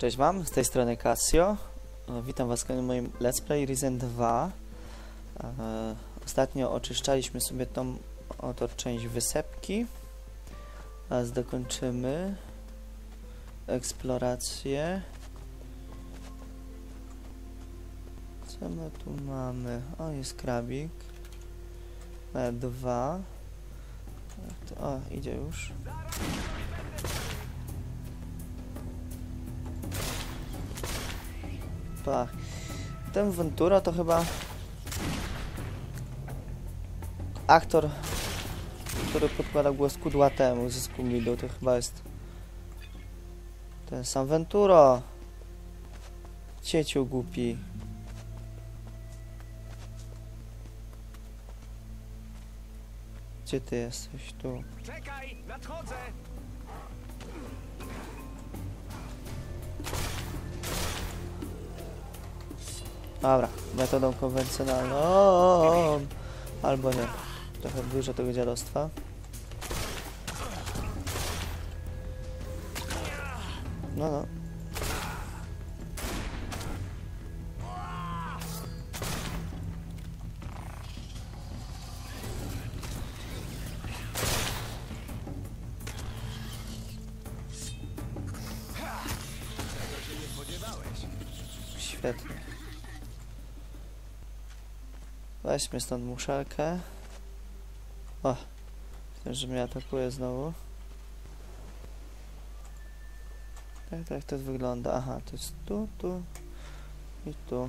Cześć Wam, z tej strony Casio. E, Witam Was na moim Let's Play Risen 2. E, Ostatnio oczyszczaliśmy sobie tą oto część wysepki. Teraz dokończymy eksplorację. Co my tu mamy? O, jest krabik. E, dwa. O, idzie już. Ten Ventura to chyba aktor, który podkłada głos kudłatemu ze Scooby-Doo, to chyba jest ten sam Venturo. Cieciu głupi. Gdzie ty jesteś? Tu. Czekaj, nadchodzę! Dobra, metodą konwencjonalną. Albo nie. Trochę dużo tego dziadostwa. No, no. Świetnie. Weźmy stąd muszelkę. O, ten, że mnie atakuje znowu. Tak, tak to wygląda. Aha, to jest tu, tu i tu.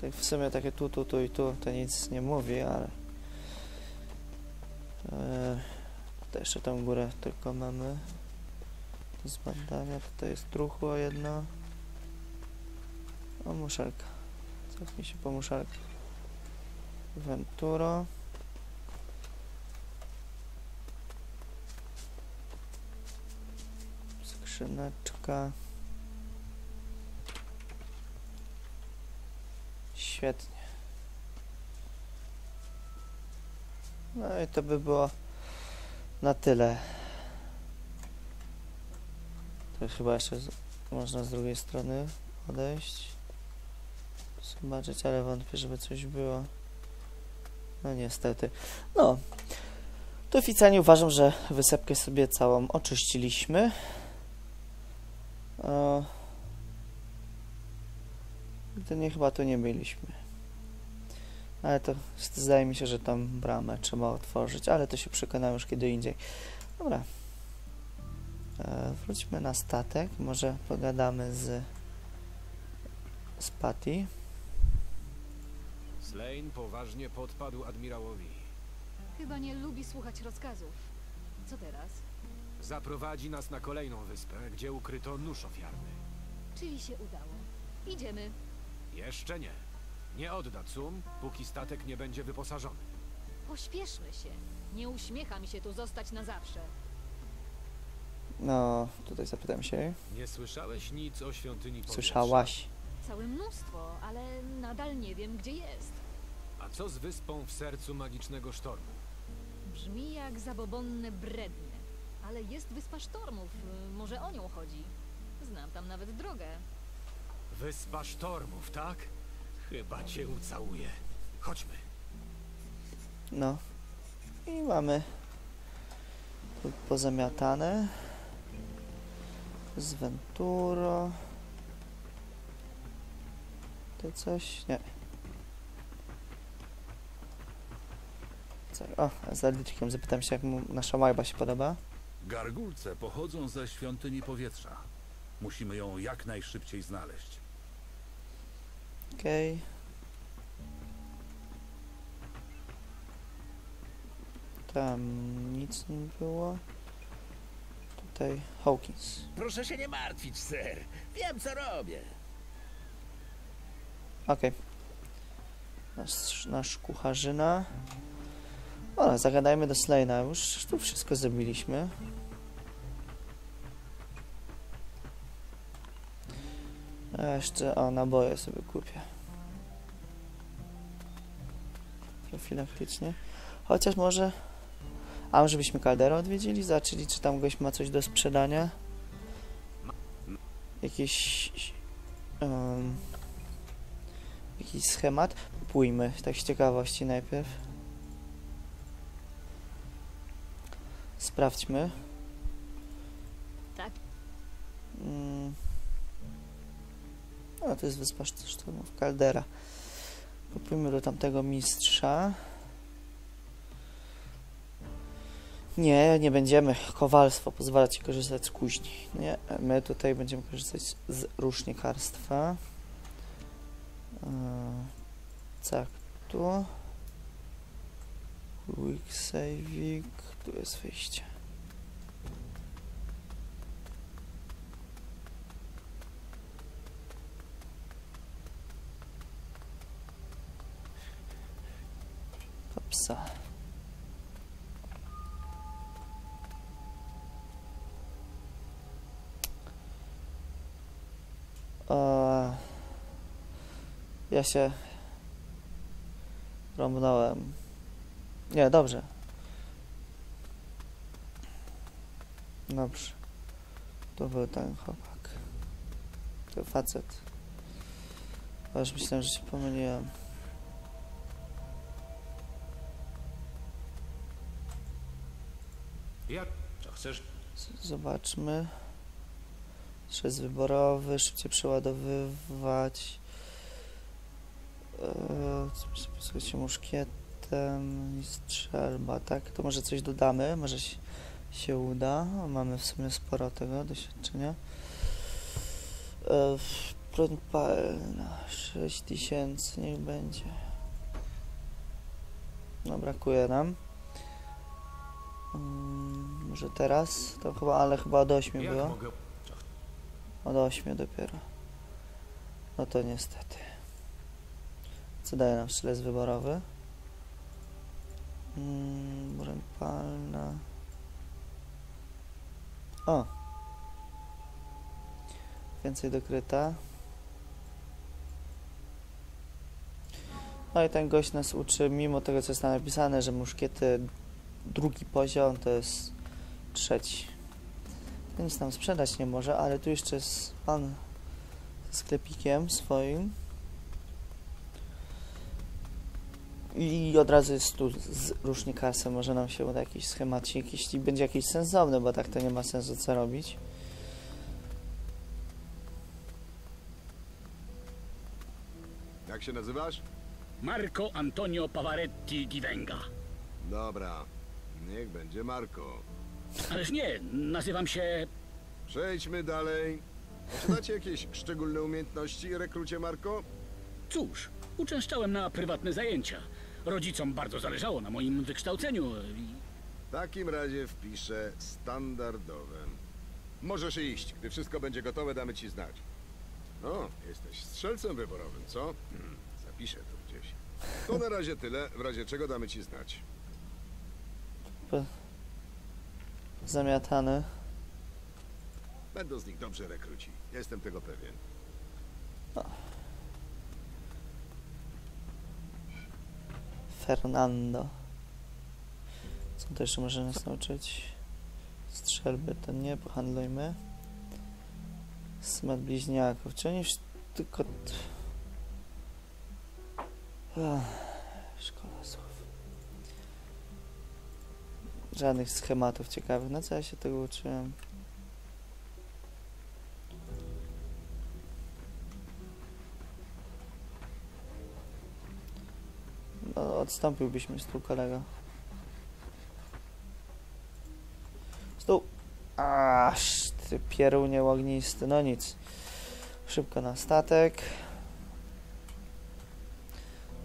Tak w sumie takie tu, tu, tu i tu to nic nie mówi, ale... Eee, to jeszcze tą górę tylko mamy. Do zbadania. Tutaj jest truchło jedno. O, muszelka. Cofnij się po muszelkę. Venturo. Skrzyneczka. Świetnie. No i to by było na tyle. To chyba jeszcze z, można z drugiej strony odejść. Zobaczyć, ale wątpię, żeby coś było. No niestety. No. To oficjalnie uważam, że wysepkę sobie całą oczyściliśmy. To nie chyba tu nie byliśmy. Ale to zdaje mi się, że tam bramę trzeba otworzyć, ale to się przekonam już kiedy indziej. Dobra. E, wróćmy na statek. Może pogadamy z z Patty. Slane poważnie podpadł admirałowi. Chyba nie lubi słuchać rozkazów. Co teraz? Zaprowadzi nas na kolejną wyspę, gdzie ukryto nóż ofiarny. Czyli się udało. Idziemy. Jeszcze nie. Nie odda Cum, póki statek nie będzie wyposażony. Pośpieszmy się. Nie uśmiecha mi się tu zostać na zawsze. No, tutaj zapytam się. Nie słyszałeś nic o świątyni powietrza? Słyszałaś? Całe mnóstwo, ale nadal nie wiem, gdzie jest. A co z wyspą w sercu magicznego sztormu? Brzmi jak zabobonne brednie. Ale jest wyspa sztormów. Może o nią chodzi. Znam tam nawet drogę. Wyspa sztormów, tak? Chyba cię ucałuję. Chodźmy. No. I mamy tu pozamiatane. Z Venturo. To coś? Nie. Co? O, z Adliczkiem zapytam się, jak mu nasza łajba się podoba. Gargulce pochodzą ze świątyni powietrza. Musimy ją jak najszybciej znaleźć. Okej. Tam nic nie było. Tutaj Hawkins. Proszę się nie martwić, ser. Wiem, co robię. Okej. Nasz, nasz kucharzyna. O, zagadajmy do Slane'a. Już tu wszystko zrobiliśmy. A jeszcze, o, naboje sobie kupię. Profilaktycznie. Chociaż może... A może byśmy Caldera odwiedzili? Zobaczyli, czy tam goś ma coś do sprzedania? jakiś em, jakiś schemat. Pójmy, tak z ciekawości najpierw. Sprawdźmy. Tak. Mm. No, to jest wyspa szturmów Caldera. Popójmy do tamtego mistrza. Nie, nie będziemy. Kowalstwo pozwala ci korzystać z kuźni. Nie, my tutaj będziemy korzystać z ruszniekarstwa. Eee, tak, tu. Quick saving. Tu jest wyjście. To ja się rąbnąłem. Nie, dobrze. Dobrze. To był ten chłopak. To facet. A już myślałem, że się pomyliłem. Jak? Chcesz? Zobaczmy. Stres wyborowy, szybciej przeładowywać. Eee, Słuchajcie, muszkietem i strzelba, tak? To może coś dodamy, może się, uda. Mamy w sumie sporo tego doświadczenia. Eee, broń palna, 6000 niech będzie. No brakuje nam. Mm, może teraz? To chyba, ale chyba od 8 Jak było. Od 8 dopiero. No to niestety. Co daje nam sztylet wyborowy? Mm, broń palna. O! Więcej dokryta. No i ten gość nas uczy, mimo tego co jest tam napisane, że muszkiety drugi poziom to jest trzeci. Nic nam sprzedać nie może, ale tu jeszcze jest pan ze sklepikiem swoim. I od razu jest tu z rusznikarstwem, może nam się uda jakiś schemacik, jeśli będzie jakiś sensowny, bo tak to nie ma sensu co robić. Jak się nazywasz? Marco Antonio Pavaretti Givenga. Dobra, niech będzie Marko. Ależ nie, nazywam się... Przejdźmy dalej. Posiadacie jakieś szczególne umiejętności, rekrucie Marko? Cóż, uczęszczałem na prywatne zajęcia. Rodzicom bardzo zależało na moim wykształceniu i... W takim razie wpiszę standardowe. Możesz iść. Gdy wszystko będzie gotowe, damy ci znać. O, jesteś strzelcem wyborowym, co? Hmm, zapiszę to gdzieś. To na razie tyle, w razie czego damy ci znać. Zamiatany. Będą z nich dobrzy rekruci. Jestem tego pewien. Fernando. Co to jeszcze może nas nauczyć? Strzelby to nie, pohandlujmy. Smet bliźniaków. Czy oni tylko... Szkoda słów. Żadnych schematów ciekawych. Na co ja się tego uczyłem? Odstąpiłbyśmy z tu kolego. Stół! Aż ty pierunie ognisty. No nic. Szybko na statek.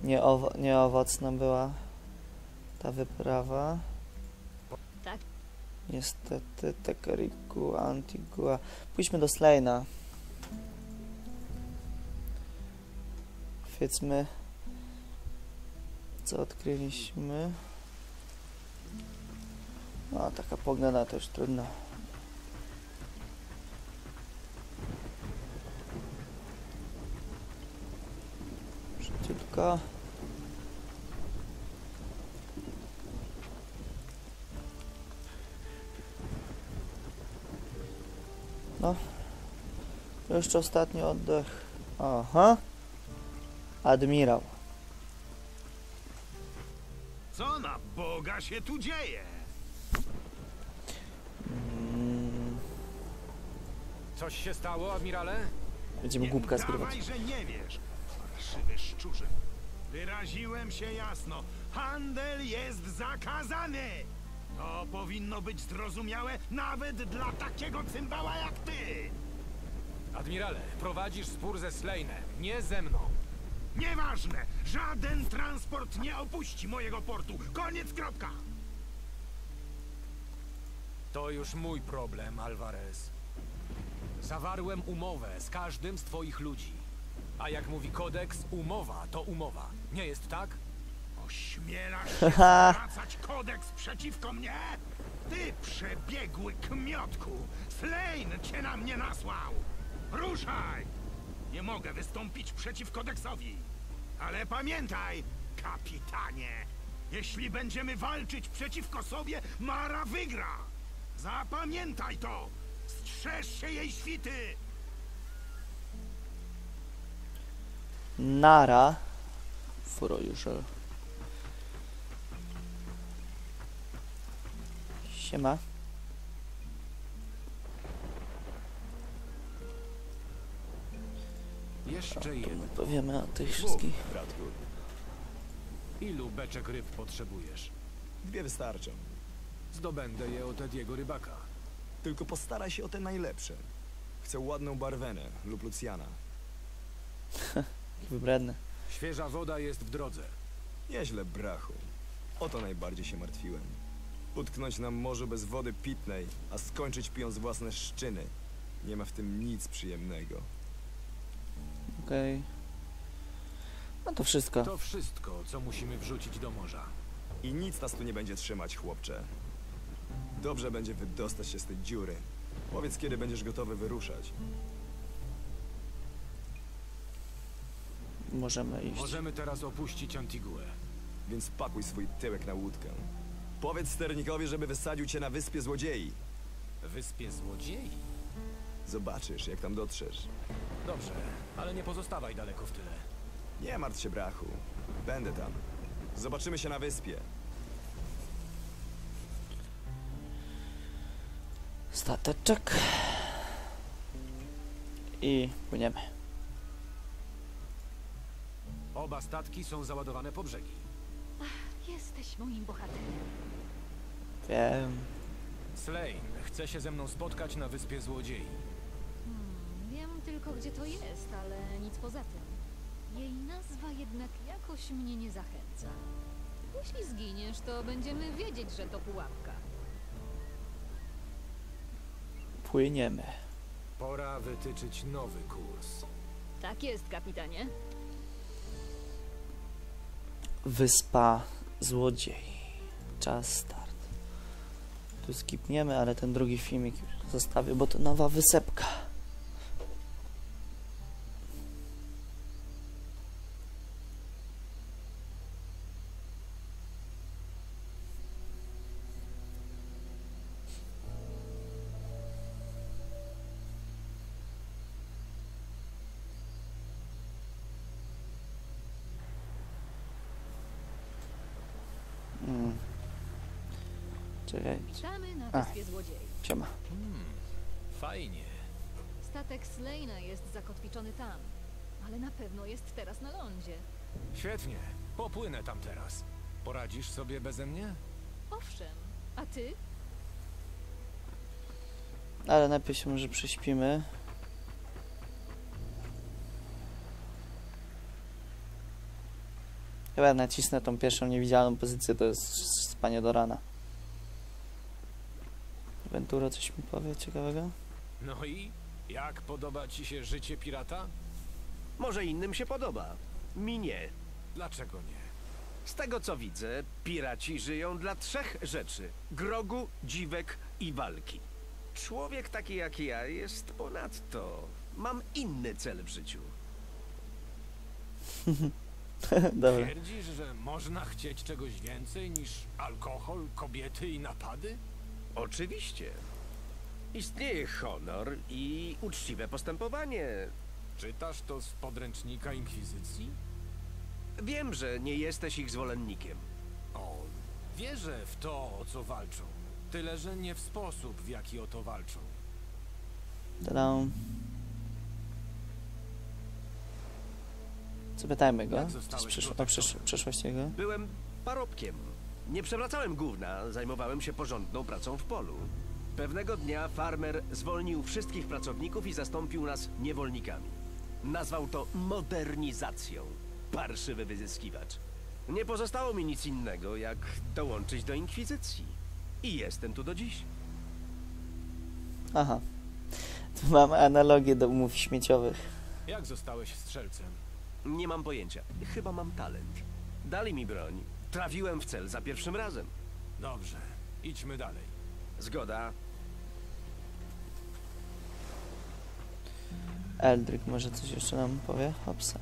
Nieowo nieowocna była ta wyprawa. Tak. Niestety, Tekeriku, Antigua. Pójdźmy do Slejna. Powiedzmy, co odkryliśmy. No, taka pogoda to już trudno. Szybciutko. No. Jeszcze ostatni oddech. Aha. Admirał. Co na Boga się tu dzieje? Mm, Coś się stało, admirale? będziemy Nie głupka zgrywać. że nie wiesz. Parszywy szczurze. Wyraziłem się jasno. Handel jest zakazany. To powinno być zrozumiałe nawet dla takiego cymbała jak ty. Admirale, prowadzisz spór ze Slejnem, nie ze mną. Nieważne. Żaden transport nie opuści mojego portu. Koniec, kropka. To już mój problem, Alvarez. Zawarłem umowę z każdym z twoich ludzi. A jak mówi kodeks, umowa to umowa. Nie jest tak? Ośmielasz się zwracać kodeks przeciwko mnie? Ty przebiegły kmiotku! Slane cię na mnie nasłał! Ruszaj! Nie mogę wystąpić przeciw kodeksowi. Ale pamiętaj, kapitanie, jeśli będziemy walczyć przeciwko sobie, Mara wygra! Zapamiętaj to! Strzeż się jej świty! Nara. Furojuszel. Siema. Jeszcze jeden. Powiemy o tych wszystkich. Bratku, Ilu beczek ryb potrzebujesz? dwie wystarczą. Zdobędę je od Ediego Rybaka. Tylko postaraj się o te najlepsze. Chcę ładną barwenę lub lucjana. Wybredny. Świeża woda jest w drodze. Nieźle, brachu. O to najbardziej się martwiłem. Utknąć na morzu bez wody pitnej, a skończyć pijąc własne szczyny. Nie ma w tym nic przyjemnego. Okej. No to wszystko. To wszystko, co musimy wrzucić do morza. I nic nas tu nie będzie trzymać, chłopcze. Dobrze będzie wydostać się z tej dziury. Powiedz, kiedy będziesz gotowy wyruszać. Możemy iść. Możemy teraz opuścić Antiguę. Więc pakuj swój tyłek na łódkę. Powiedz sternikowi, żeby wysadził cię na wyspie złodziei. Wyspie Złodziei? Zobaczysz, jak tam dotrzesz. Dobrze, ale nie pozostawaj daleko w tyle. Nie martw się, brachu. Będę tam. Zobaczymy się na wyspie. Stateczek. I płyniemy. Oba statki są załadowane po brzegi. Jesteś moim bohaterem. Wiem. Slane chce się ze mną spotkać na Wyspie Złodziei. Wiem tylko, gdzie to jest, ale nic poza tym. Jej nazwa jednak jakoś mnie nie zachęca. Jeśli zginiesz, to będziemy wiedzieć, że to pułapka. Płyniemy. Pora wytyczyć nowy kurs. Tak jest, kapitanie. Wyspa Złodziei. Czas start. Tu skipniemy, ale ten drugi filmik już zostawię, bo to nowa wysepka. Czekaj, Witamy na A. Wyspie Złodziei. siema. Hmm, fajnie. Statek Slejna jest zakotwiczony tam, ale na pewno jest teraz na lądzie. Świetnie. Popłynę tam teraz. Poradzisz sobie beze mnie? Owszem, a ty? Ale najpierw się może prześpimy. Chyba nacisnę tą pierwszą niewidzialną pozycję, to jest spanie do rana. Ventura coś mi powie ciekawego? No i? Jak podoba ci się życie pirata? Może innym się podoba. Mi nie. Dlaczego nie? Z tego co widzę, piraci żyją dla trzech rzeczy: grogu, dziwek i walki. Człowiek taki jak ja jest ponadto. Mam inny cel w życiu. Dobra. Twierdzisz, że można chcieć czegoś więcej niż alkohol, kobiety i napady? Oczywiście. Istnieje honor i uczciwe postępowanie. Czytasz to z podręcznika Inkwizycji? Wiem, że nie jesteś ich zwolennikiem. O, wierzę w to, o co walczą. Tyle, że nie w sposób, w jaki o to walczą. Tadam. Zapytajmy go. Jak przysz o przysz przeszłości jego. Byłem parobkiem. Nie przewracałem gówna, zajmowałem się porządną pracą w polu. Pewnego dnia farmer zwolnił wszystkich pracowników i zastąpił nas niewolnikami. Nazwał to modernizacją. Parszywy wyzyskiwacz. Nie pozostało mi nic innego, jak dołączyć do inkwizycji. I jestem tu do dziś. Aha. Tu mamy analogię do umów śmieciowych. Jak zostałeś strzelcem? Nie mam pojęcia. Chyba mam talent. Dali mi broń. Trafiłem w cel za pierwszym razem. Dobrze, idźmy dalej. Zgoda. Eldrick może coś jeszcze nam powie? Hopsa.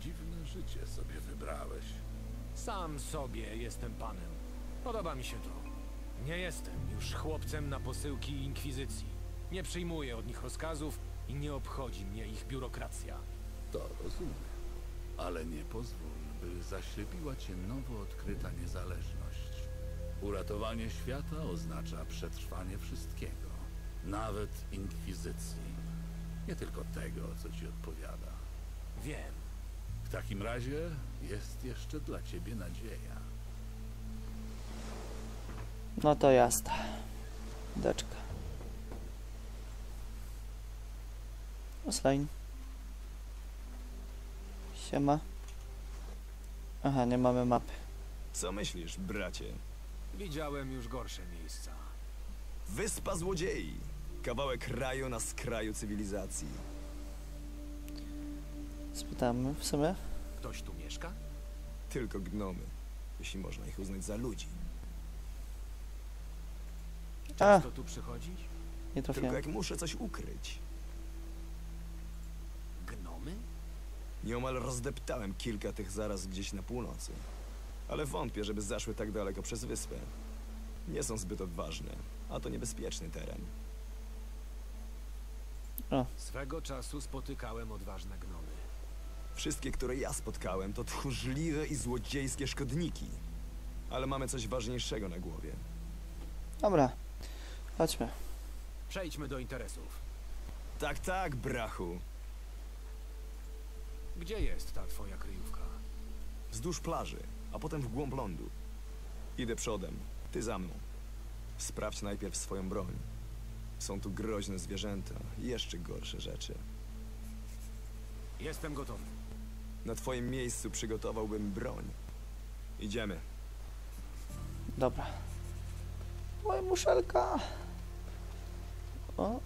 Dziwne życie sobie wybrałeś. Sam sobie jestem panem. Podoba mi się to. Nie jestem już chłopcem na posyłki Inkwizycji. Nie przyjmuję od nich rozkazów i nie obchodzi mnie ich biurokracja. To rozumiem. Ale nie pozwól, by zaślepiła cię nowo odkryta niezależność. Uratowanie świata oznacza przetrwanie wszystkiego. Nawet inkwizycji. Nie tylko tego, co ci odpowiada. Wiem. W takim razie jest jeszcze dla ciebie nadzieja. No to jasne. Deczka. Oslain. Siema. Aha, nie mamy mapy. Co myślisz, bracie? Widziałem już gorsze miejsca. Wyspa Złodziei. Kawałek raju na skraju cywilizacji. Spytamy w sumie. Ktoś tu mieszka? Tylko gnomy, jeśli można ich uznać za ludzi. A, Często tu przychodzisz? nie Tylko trafiłem. jak muszę coś ukryć. Nieomal rozdeptałem kilka tych zaraz gdzieś na północy. Ale wątpię, żeby zaszły tak daleko przez wyspę. Nie są zbyt odważne, a to niebezpieczny teren. Swego czasu spotykałem odważne gnomy. Wszystkie, które ja spotkałem, to tchórzliwe i złodziejskie szkodniki. Ale mamy coś ważniejszego na głowie. Dobra. Chodźmy. Przejdźmy do interesów. Tak, tak, brachu. Gdzie jest ta twoja kryjówka? Wzdłuż plaży, a potem w głąb lądu. Idę przodem, ty za mną. Sprawdź najpierw swoją broń. Są tu groźne zwierzęta i jeszcze gorsze rzeczy. Jestem gotowy. Na twoim miejscu przygotowałbym broń. Idziemy. Dobra. Oj, muszelka. O.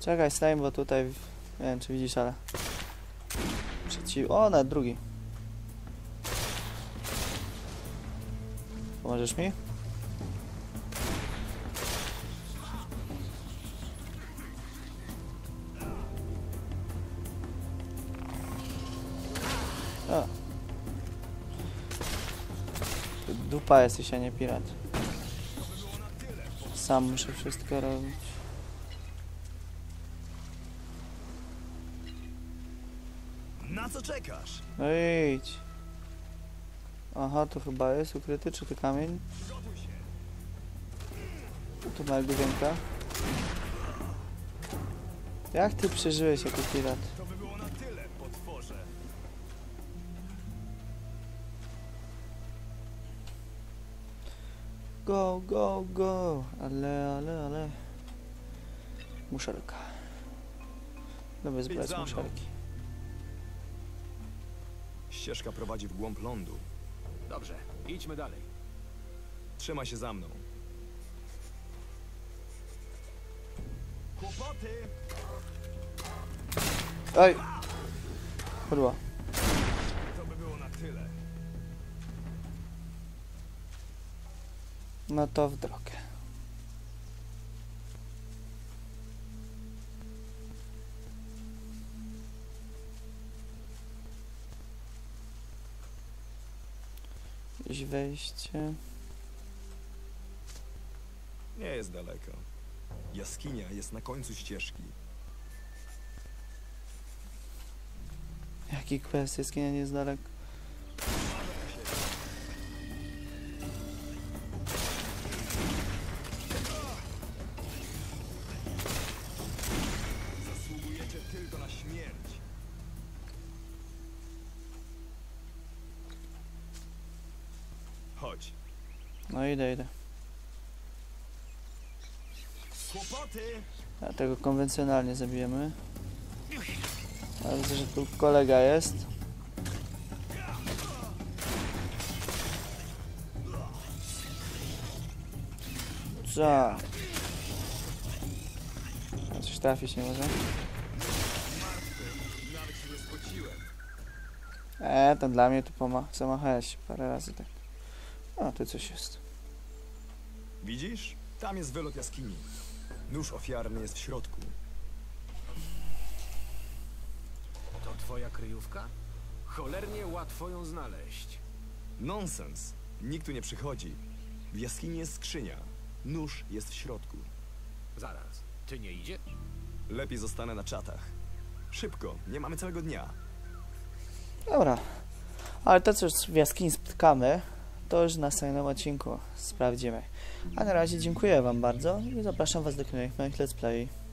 Czekaj, stań, bo tutaj... Nie wiem, czy widzisz, ale... Przeciw... O, nawet drugi. Pomożesz mi? Dupa jesteś, a nie pirat. Sam muszę wszystko robić. Na co czekasz? No idź. Aha, to chyba jest ukryty, czy to kamień? Tu małego wienka. Jak ty przeżyłeś jako pirat? To by było na tyle, potworze. Go, go, go! Ale, ale, ale... Muszelka. Za mną. muszelki. Ścieżka prowadzi w głąb lądu. Dobrze, idźmy dalej. Trzymaj się za mną. Kłopoty! Oj! Kurwa. To by było na tyle. No to w drogę. Jakieś wejście. Nie jest daleko. Jaskinia jest na końcu ścieżki. Jaki quest? Jaskinia nie jest daleko. No idę, idę. A tego konwencjonalnie zabijemy. A widzę, że tu kolega jest. Co? A Coś trafić nie może? E, to dla mnie tu poma zamachałeś się parę razy tak. O, tu coś jest. Widzisz? Tam jest wylot jaskini. Nóż ofiarny jest w środku. To twoja kryjówka? Cholernie łatwo ją znaleźć. Nonsens. Nikt tu nie przychodzi. W jaskini jest skrzynia. Nóż jest w środku. Zaraz, ty nie idziesz? Lepiej zostanę na czatach. Szybko, nie mamy całego dnia. Dobra. Ale to, co już w jaskini spotkamy, to już w następnym odcinku sprawdzimy. A na razie dziękuję Wam bardzo i zapraszam Was do kolejnych moich let's play.